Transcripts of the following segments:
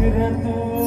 Vakratunda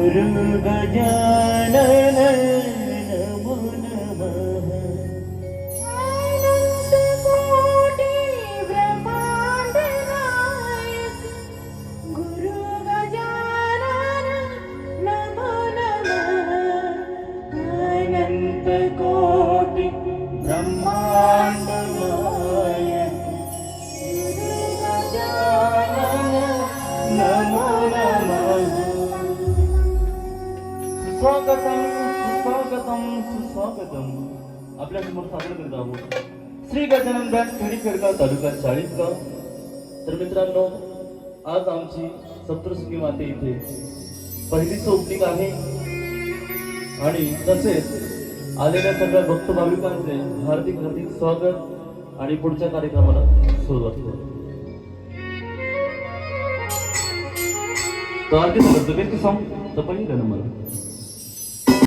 Ömrümde gelene bu ne स्वागतम सुस्वागतम सुस्वागतम. आपल्यासमोर सादर करत आहोत. श्री गजानन बँक खेडी तालुका चाळीसगाव. तर मित्रांनो आज आमची सप्तशृंगी माते इथे पहिलीच ओपनिंग आहे. आणि तसेच आलेल्या सगळ्या भक्त भाविकांचे हार्दिक हार्दिक स्वागत आणि पुढच्या कार्यक्रमाला सुरुवात करू. तो आरती सांगतो की सॉंग तर पहिलं ना मला